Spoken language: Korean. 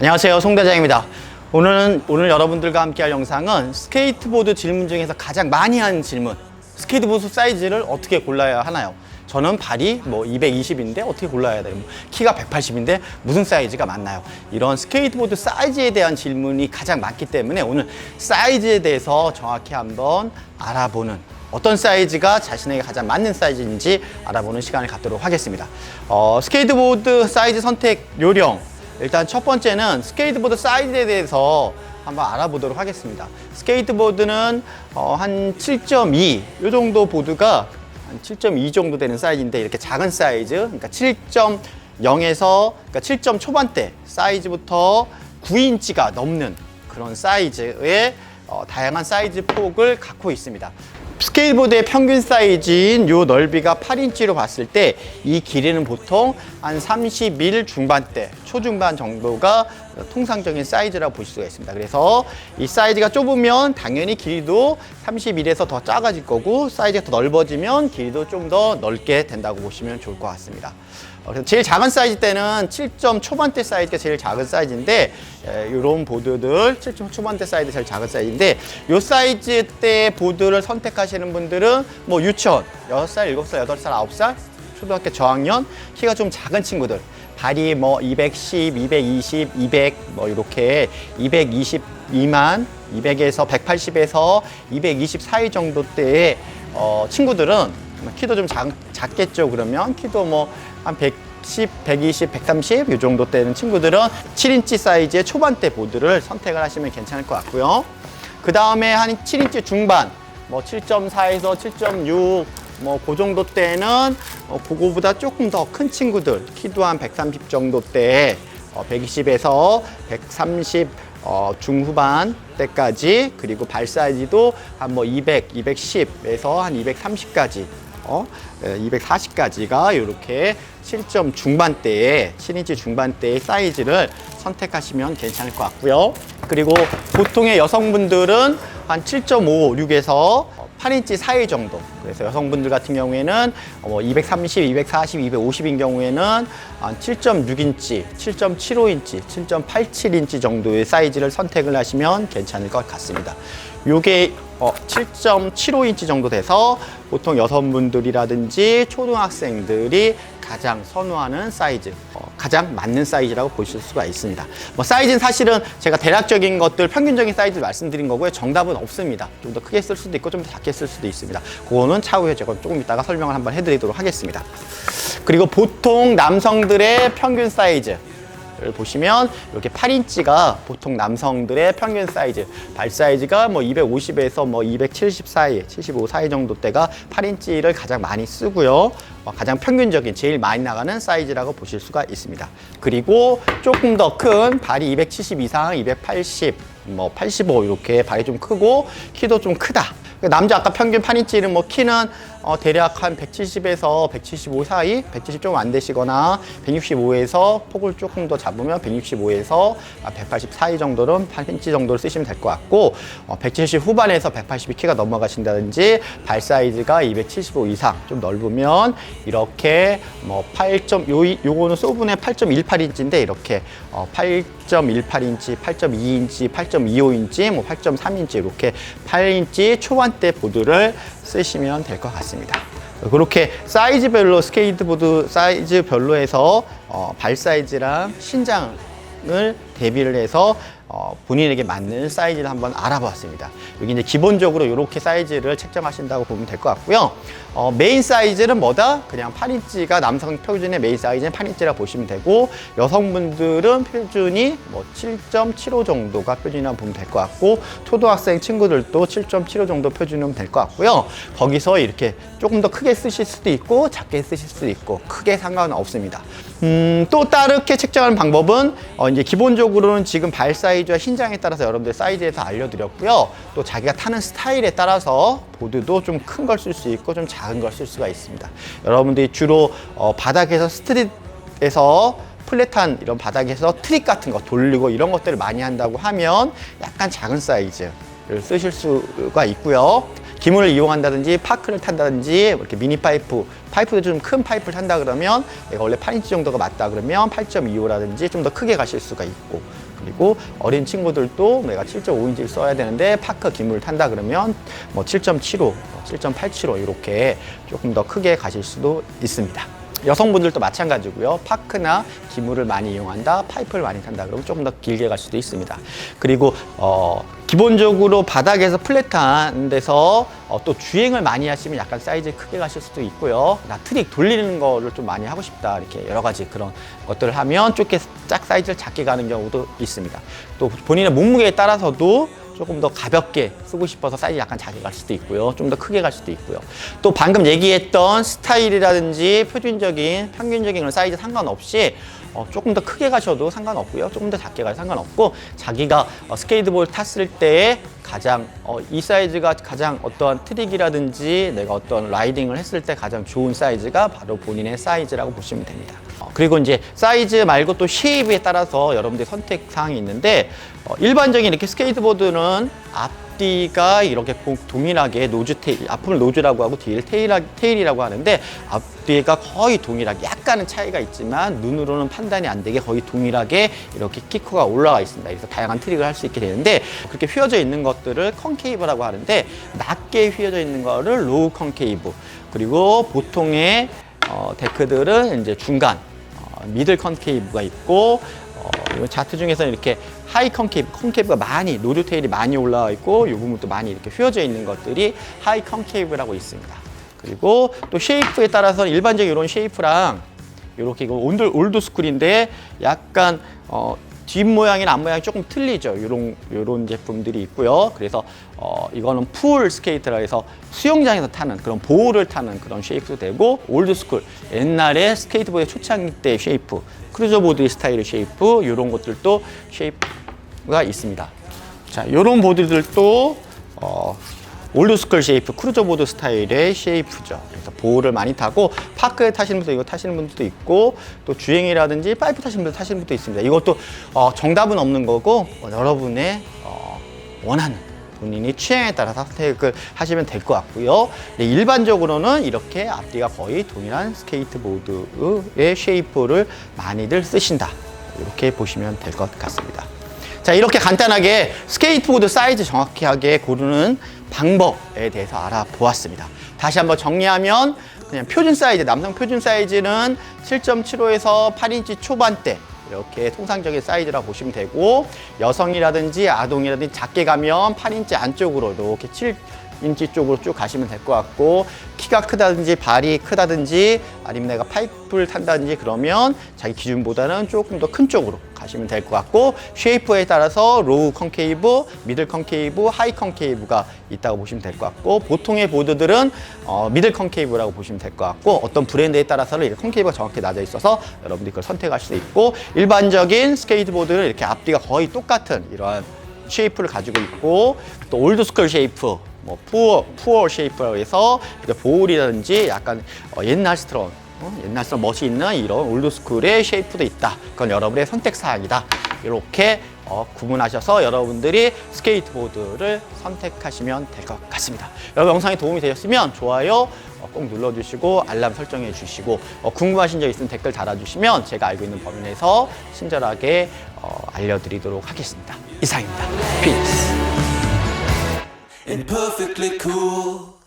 안녕하세요 송대장입니다 오늘은 오늘 여러분들과 함께 할 영상은 스케이트보드 질문 중에서 가장 많이 하는 질문 스케이트보드 사이즈를 어떻게 골라야 하나요? 저는 발이 뭐 220인데 어떻게 골라야 돼요? 뭐 키가 180인데 무슨 사이즈가 맞나요? 이런 스케이트보드 사이즈에 대한 질문이 가장 많기 때문에 오늘 사이즈에 대해서 정확히 한번 알아보는 어떤 사이즈가 자신에게 가장 맞는 사이즈인지 알아보는 시간을 갖도록 하겠습니다. 어, 스케이트보드 사이즈 선택 요령 일단 첫 번째는 스케이트보드 사이즈에 대해서 한번 알아보도록 하겠습니다. 스케이트보드는 어, 한 7.2, 이 정도 보드가 한 7.2 정도 되는 사이즈인데 이렇게 작은 사이즈, 그러니까 7.0에서 그러니까 7점 초반대 사이즈부터 9인치가 넘는 그런 사이즈의 어, 다양한 사이즈 폭을 갖고 있습니다. 스케이트보드의 평균 사이즈인 요 넓이가 8인치로 봤을 때 이 길이는 보통 한 31 중반대, 초중반 정도가 통상적인 사이즈라고 보실 수가 있습니다. 그래서 이 사이즈가 좁으면 당연히 길이도 31에서 더 작아질 거고 사이즈가 더 넓어지면 길이도 좀 더 넓게 된다고 보시면 좋을 것 같습니다. 어, 그래서 제일 작은 사이즈 때는 7점 초반대 사이즈가 제일 작은 사이즈인데 이런 보드들 7점 초반대 사이즈 제일 작은 사이즈인데 이 사이즈 때 보드를 선택하시는 분들은 뭐 유치원 6살, 7살, 8살, 9살 초등학교 저학년 키가 좀 작은 친구들 발이 뭐 210, 220, 200 뭐 이렇게 222만 200에서 180에서 220 사이 정도 때의 어, 친구들은 키도 좀 작, 작겠죠 그러면 키도 뭐한 110, 120, 130 이 정도 되는 친구들은 7인치 사이즈의 초반대 보드를 선택을 하시면 괜찮을 것 같고요. 그 다음에 한 7인치 중반, 뭐 7.4에서 7.6, 뭐 그 정도 때는 어, 그거보다 조금 더 큰 친구들, 키도 한 130 정도 때, 어, 120에서 130 어, 중후반 때까지 그리고 발 사이즈도 한 뭐 200, 210에서 한 230까지 어, 240까지가 이렇게 7점 중반대에 7인치 중반대의 사이즈를 선택하시면 괜찮을 것 같고요. 그리고 보통의 여성분들은 한 7.5, 6에서 8인치 사이 정도. 그래서 여성분들 같은 경우에는 뭐 230, 240, 250인 경우에는 한 7.6인치, 7.75인치, 7.87인치 정도의 사이즈를 선택을 하시면 괜찮을 것 같습니다. 요게 어, 7.75인치 정도 돼서 보통 여성분들이라든지 초등학생들이 가장 선호하는 사이즈, 어, 가장 맞는 사이즈라고 보실 수가 있습니다. 뭐 사이즈는 사실은 제가 대략적인 것들 평균적인 사이즈 말씀드린 거고요. 정답은 없습니다. 좀 더 크게 쓸 수도 있고 좀 더 작게 쓸 수도 있습니다. 그거는 차후에 제가 조금 이따가 설명을 한번 해드리도록 하겠습니다. 그리고 보통 남성들의 평균 사이즈 를 보시면 이렇게 8인치가 보통 남성들의 평균 사이즈 발 사이즈가 뭐 250에서 뭐 270 사이 75 사이 정도 때가 8인치를 가장 많이 쓰고요. 어, 가장 평균적인 제일 많이 나가는 사이즈라고 보실 수가 있습니다. 그리고 조금 더 큰 발이 270 이상 280 뭐 85 이렇게 발이 좀 크고 키도 좀 크다. 남자 아까 평균 8인치는 뭐 키는 어, 대략 한 170에서 175 사이, 170 좀 안 되시거나 165에서 폭을 조금 더 잡으면 165에서 180 사이 정도는 8인치 정도를 쓰시면 될 것 같고 어, 170 후반에서 180이 키가 넘어가신다든지 발 사이즈가 275 이상 좀 넓으면 이렇게 뭐 8. 요 요거는 소분의 8.18인치인데 이렇게 어, 8.18인치, 8.2인치, 8.25인치, 뭐 8.3인치 이렇게 8인치 초반대 보드를 쓰시면 될 것 같습니다. 그렇게 사이즈별로 스케이트보드 사이즈별로 해서 어, 발 사이즈랑 신장을 대비를 해서 어, 본인에게 맞는 사이즈를 한번 알아보았습니다. 여기 이제 기본적으로 이렇게 사이즈를 책정하신다고 보면 될 것 같고요. 어, 메인 사이즈는 뭐다? 그냥 8인치가 남성 표준의 메인 사이즈는 8인치라 보시면 되고 여성분들은 표준이 뭐 7.75 정도가 표준이라고 보면 될 것 같고 초등학생 친구들도 7.75 정도 표준이면 될 것 같고요. 거기서 이렇게 조금 더 크게 쓰실 수도 있고 작게 쓰실 수도 있고 크게 상관은 없습니다. 음, 또 다르게 책정하는 방법은 어, 이제 기본적으로는 지금 발 사이즈와 신장에 따라서 여러분들 사이즈에 서 알려드렸고요. 또 자기가 타는 스타일에 따라서 보드도 좀 큰 걸 쓸 수 있고 좀 작은 걸 쓸 수가 있습니다. 여러분들이 주로 어, 바닥에서 스트릿에서 플랫한 이런 바닥에서 트릭 같은 거 돌리고 이런 것들을 많이 한다고 하면 약간 작은 사이즈를 쓰실 수가 있고요. 기물을 이용한다든지 파크를 탄다든지 뭐 이렇게 미니 파이프, 파이프도 좀 큰 파이프를 탄다 그러면 내가 원래 8인치 정도가 맞다 그러면 8.25라든지 좀 더 크게 가실 수가 있고 그리고 어린 친구들도 내가 7.5인치를 써야 되는데 파크 기물을 탄다 그러면 뭐 7.75, 7.875 이렇게 조금 더 크게 가실 수도 있습니다. 여성분들도 마찬가지고요. 파크나 기물을 많이 이용한다, 파이프를 많이 탄다 그러면 조금 더 길게 갈 수도 있습니다. 그리고 어, 기본적으로 바닥에서 플랫한 데서 어, 또 주행을 많이 하시면 약간 사이즈 크게 가실 수도 있고요. 나 트릭 돌리는 거를 좀 많이 하고 싶다 이렇게 여러 가지 그런 것들을 하면 좁게 짝 사이즈를 작게 가는 경우도 있습니다. 또 본인의 몸무게에 따라서도 조금 더 가볍게 쓰고 싶어서 사이즈 약간 작게 갈 수도 있고요. 좀 더 크게 갈 수도 있고요. 또 방금 얘기했던 스타일이라든지 표준적인 평균적인 사이즈 상관없이 어, 조금 더 크게 가셔도 상관없고요. 조금 더 작게 가도 상관없고 자기가 어, 스케이트볼 탔을 때 가장 어, 이 사이즈가 가장 어떠한 트릭이라든지 내가 어떤 라이딩을 했을 때 가장 좋은 사이즈가 바로 본인의 사이즈라고 보시면 됩니다. 어, 그리고 이제 사이즈 말고 또 쉐입에 따라서 여러분들 선택 사항이 있는데 어, 일반적인 이렇게 스케이트보드는 앞 뒤가 이렇게 공- 동일하게 노즈 테일, 앞을 노즈라고 하고 뒤를 테일하, 테일이라고 하는데 앞뒤가 거의 동일하게 약간은 차이가 있지만 눈으로는 판단이 안 되게 거의 동일하게 이렇게 키커가 올라가 있습니다. 그래서 다양한 트릭을 할 수 있게 되는데 그렇게 휘어져 있는 것들을 컨케이브라고 하는데 낮게 휘어져 있는 거를 로우 컨케이브 그리고 보통의 어, 데크들은 이제 중간 어, 미들 컨케이브가 있고 자트 중에서는 이렇게 하이 컨케이브, 컨케이브가 많이 노드 테일이 많이 올라와 있고 이 부분도 많이 이렇게 휘어져 있는 것들이 하이 컨케이브라고 있습니다. 그리고 또 쉐이프에 따라서 일반적인 이런 쉐이프랑 이렇게 이거 올드, 올드 스쿨인데 약간 어, 뒷 모양이나 앞 모양이 조금 틀리죠. 이런 이런 제품들이 있고요. 그래서 어, 이거는 풀 스케이트라 해서 수영장에서 타는 그런 보호를 타는 그런 쉐이프도 되고 올드 스쿨 옛날에 스케이트보드 초창기 때 쉐이프 크루저 보드 스타일의 쉐이프 이런 것들도 쉐이프가 있습니다. 자, 이런 보드들도 어, 올드스쿨 쉐이프, 크루저 보드 스타일의 쉐이프죠. 그래서 보호를 많이 타고 파크에 타시는 분도 이거 타시는 분들도 있고 또 주행이라든지 파이프 타시는 분도 타시는 분도 있습니다. 이것도 어, 정답은 없는 거고 어, 여러분의 어, 원하는 본인이 취향에 따라서 선택을 하시면 될 것 같고요. 네, 일반적으로는 이렇게 앞뒤가 거의 동일한 스케이트보드의 쉐이프를 많이들 쓰신다. 이렇게 보시면 될 것 같습니다. 자, 이렇게 간단하게 스케이트보드 사이즈 정확하게 고르는 방법에 대해서 알아보았습니다. 다시 한번 정리하면 그냥 표준 사이즈, 남성 표준 사이즈는 7.75에서 8인치 초반대 이렇게 통상적인 사이즈라고 보시면 되고 여성이라든지 아동이라든지 작게 가면 8인치 안쪽으로 이렇게 7인치 쪽으로 쭉 가시면 될 것 같고 키가 크다든지 발이 크다든지 아니면 내가 파이프를 탄다든지 그러면 자기 기준보다는 조금 더 큰 쪽으로 가시면 될 것 같고 쉐이프에 따라서 로우 컨케이브, 미들 컨케이브, 하이 컨케이브가 있다고 보시면 될 것 같고 보통의 보드들은 어, 미들 컨케이브라고 보시면 될 것 같고 어떤 브랜드에 따라서는 이렇게 컨케이브가 정확히 낮아 있어서 여러분들이 그걸 선택할 수 있고 일반적인 스케이트보드는 이렇게 앞뒤가 거의 똑같은 이러한 쉐이프를 가지고 있고 또 올드스쿨 쉐이프 뭐 푸어 푸어 쉐이프라고 해서 보울이라든지 약간 어, 옛날 스트런 어, 옛날 스트런 멋이 있는 이런 올드스쿨의 쉐이프도 있다. 그건 여러분의 선택 사항이다. 이렇게 어, 구분하셔서 여러분들이 스케이트보드를 선택하시면 될 것 같습니다. 여러분 영상이 도움이 되셨으면 좋아요 어, 꼭 눌러주시고 알람 설정해 주시고 어, 궁금하신 점 있으면 댓글 달아주시면 제가 알고 있는 범위 내에서 친절하게 어, 알려드리도록 하겠습니다. 이상입니다. 피스. And perfectly cool.